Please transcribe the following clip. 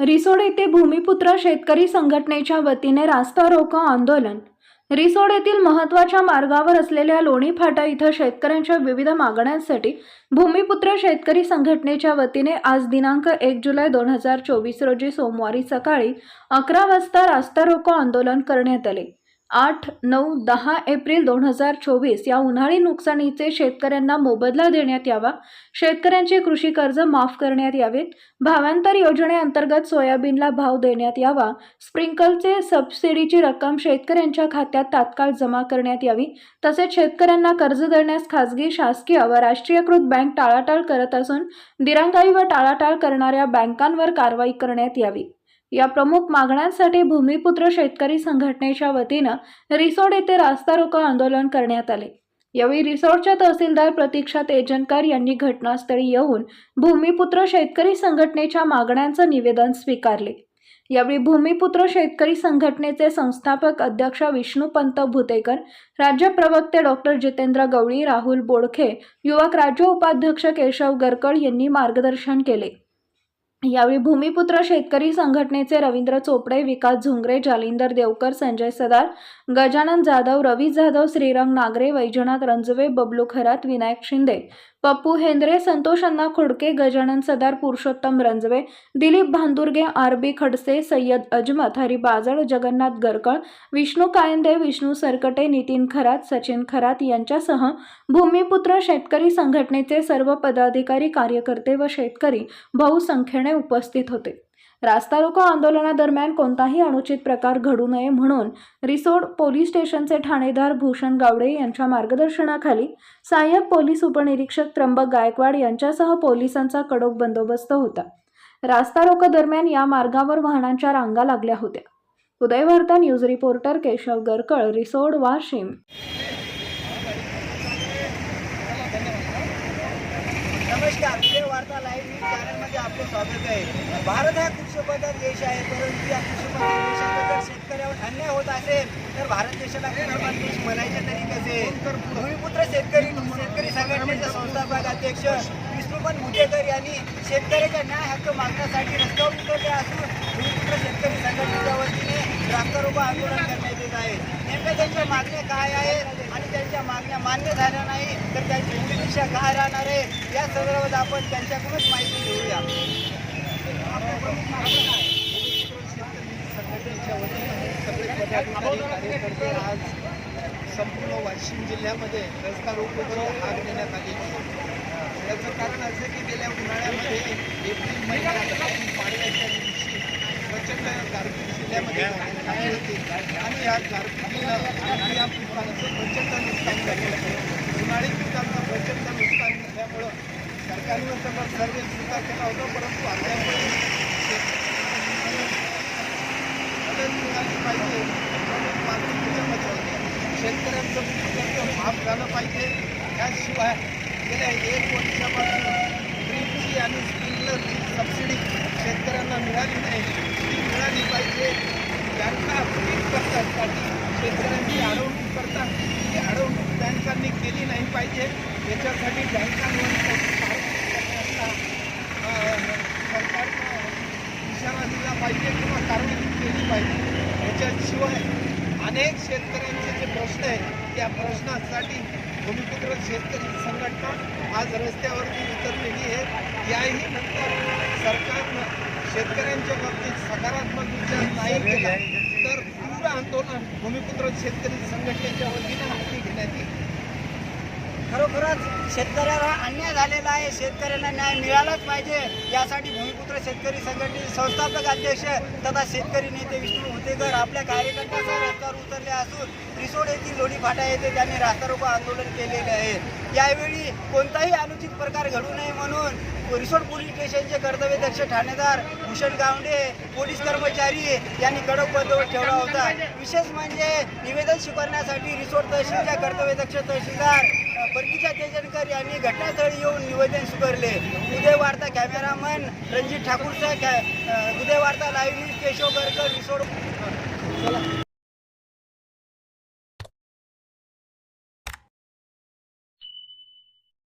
रिसोड येथे भूमिपुत्र शेतकरी संघटनेच्या वतीने रास्ता रोको आंदोलन. रिसोड येथील महत्त्वाच्या मार्गावर असलेल्या लोणी फाटा इथं शेतकऱ्यांच्या विविध मागण्यांसाठी भूमिपुत्र शेतकरी संघटनेच्या वतीने आज दिनांक एक जुलै दोन हजार चोवीस रोजी सोमवारी सकाळी अकरा वाजता रास्ता रोको आंदोलन करण्यात आले. आठ नऊ दहा एप्रिल दोन हजार चोवीस या उन्हाळी नुकसानीचे शेतकऱ्यांना मोबदला देण्यात यावा. शेतकऱ्यांचे कृषी कर्ज माफ करण्यात यावेत. भावांतर योजनेअंतर्गत सोयाबीनला भाव देण्यात यावा. स्प्रिंकलचे सबसिडीची रक्कम शेतकऱ्यांच्या खात्यात तात्काळ जमा करण्यात यावी. तसेच शेतकऱ्यांना कर्ज देण्यास खासगी शासकीय व राष्ट्रीयकृत बँक टाळाटाळ करत असून दिरांगाई व टाळाटाळ करणाऱ्या बँकांवर कारवाई करण्यात यावी. या प्रमुख मागण्यांसाठी भूमिपुत्र शेतकरी संघटनेच्या वतीनं रिसोड येथे रास्ता रोको आंदोलन करण्यात आले. यावेळी रिसोडच्या तहसीलदार प्रतीक्षा तेजनकर यांनी घटनास्थळी येऊन भूमिपुत्र शेतकरी संघटनेच्या मागण्यांचं निवेदन स्वीकारले. यावेळी भूमिपुत्र शेतकरी संघटनेचे संस्थापक अध्यक्ष विष्णुपंत भुतेकर राज्य प्रवक्ते डॉक्टर जितेंद्र गवळी राहुल बोडखे युवक राज्य उपाध्यक्ष केशव गरकळ यांनी मार्गदर्शन केले. यावेळी भूमिपुत्र शेतकरी संघटनेचे रवींद्र चोपडे विकास झुंगरे जालिंदर देवकर संजय सदार गजानन जाधव रवी जाधव श्रीरंग नागरे वैजनाथ रंजवे बबलू खरात विनायक शिंदे पप्पू हेंद्रे संतोष अण्णा खोडके गजानन सदार पुरुषोत्तम रंजवे दिलीप भांदुर्गे आर बी खडसे सय्यद अजमत हरी बाजळ जगन्नाथ गरकळ विष्णू कायंदे विष्णू सरकटे नितीन खरात सचिन खरात यांच्यासह भूमिपुत्र शेतकरी संघटनेचे सर्व पदाधिकारी कार्यकर्ते व शेतकरी बहुसंख्येने उपस्थित होते. रास्ता रोको आंदोलनादरम्यान कोणताही अनुचित प्रकार घडू नये म्हणून रिसोड पोलीस स्टेशनचे ठाणेदार भूषण गावडे यांच्या मार्गदर्शनाखाली सहाय्यक पोलीस उपनिरीक्षक त्र्यंबक गायकवाड यांच्यासह पोलिसांचा कडक बंदोबस्त होता. रास्ता रोको दरम्यान या मार्गावर वाहनांच्या रांगा लागल्या होत्या. Udayvarta news reporter Keshav Garkal Risod Washim. नमस्कार विजय वार्ता लाईव्ह न्यूज चॅनलमध्ये आपले स्वागत आहे. भारत हा कृषीप्रधान देश आहे परंतु या कृषीप्रधान देशात जर शेतकऱ्यावर अन्याय होत असेल तर भारत देशाला कृषीप्रधान देश म्हणायचे तरी कसे? तर भूमिपुत्र शेतकरी शेतकरी संघटनेचे संस्थापक अध्यक्ष विष्णुपन मुतेकर यांनी शेतकऱ्याच्या न्याय हक्क मागण्यासाठी रस्त्यावर उतरले असून भूमिपुत्र शेतकरी संघटनेच्या वतीने रास्तारोपा आंदोलन करण्यात येत आहे. नेमक्या त्यांच्या मागण्या काय आहेत आणि त्यांच्या मागण्या मान्य झाल्या नाही तर त्यांची पुढील दिशा काय राहणार आहे? या संदर्भात आपण त्यांच्याकडूनच माहिती घेऊया. संघटनेच्या वतीने सगळे पदाधिकारी कार्यकर्ते आज संपूर्ण वाशिम जिल्ह्यामध्ये रस्ता रोकोची आग देण्यात आली याचं कारण असं की गेल्या उन्हाळ्यामध्ये एप्रिल महिन्यात पाण्याच्या जिल्ह्यामध्ये झाली होते आणि या गारपिटीनं आणि या पिकांचं प्रचंड नुकसान झालेलं आहे. उन्हाळी पिकांना प्रचंड नुकसान झाल्यामुळं सरकारनं सगळं सर्वे सुद्धा केला होता परंतु अद्यापही मदत मिळाली पाहिजे. म्हणून मागणी पूर्णच होते शेतकऱ्यांचं कर्ज माफ झालं पाहिजे. त्याशिवाय गेल्या एक वर्षापासून ड्रीपची आणि स्प्रिंकलरची सबसिडी शेतकऱ्यांना मिळाली नाही. मिळाली पाहिजे. बँका पीक कर्जासाठी शेतकऱ्यांची अडवणूक करतात. ती अडवणूक बँकांनी केली नाही पाहिजे. याच्यासाठी बँकांवर सरकारनं इशारा दिला पाहिजे किंवा कारवाई केली पाहिजे. याच्याशिवाय अनेक शेतकऱ्यांचे जे प्रश्न आहेत त्या प्रश्नासाठी भूमिपुत्र शेतकरी संघटना आज रस्त्यावरती उतरलेली आहे. याही नंतर सरकारनं शेतकऱ्यांच्या बाबतीत सकारात्मक विचार नाही केला. तर तीव्र आंदोलन भूमिपुत्र शेतकरी संघटनेच्या वतीनं हाती घेण्यात येईल. खरोखरच शेतकऱ्याला अन्याय झालेला आहे. शेतकऱ्यांना न्याय मिळालाच पाहिजे. यासाठी भूमिपुत्र शेतकरी संघटनेचे संस्थापक अध्यक्ष तथा शेतकरी नेते विष्णू होतेकर आपल्या कार्यकर्त्यांसह रस्त्यावर उतरले असून रिसोड येथील लोणी फाटा येथे त्यांनी रास्ता रोको आंदोलन केलेले आहे. यावेळी कोणताही अनुचित प्रकार घडू नये म्हणून रिसोड पोलीस स्टेशनचे कर्तव्यदक्ष ठाणेदार भूषण गावडे पोलीस कर्मचारी यांनी कडक बंदोबस्त ठेवला होता. विशेष म्हणजे निवेदन स्वीकारण्यासाठी रिसोड तहसीलच्या कर्तव्यदक्ष तहसीलदार परकीच्या तेजनकर यांनी घटनास्थळी येऊन निवेदन स्वीकारले. उदय वार्ता कॅमेरामन रणजित ठाकूरचं कॅ उदय वार्ता लाईव्ह न्यूज केशव गरकर रिसोड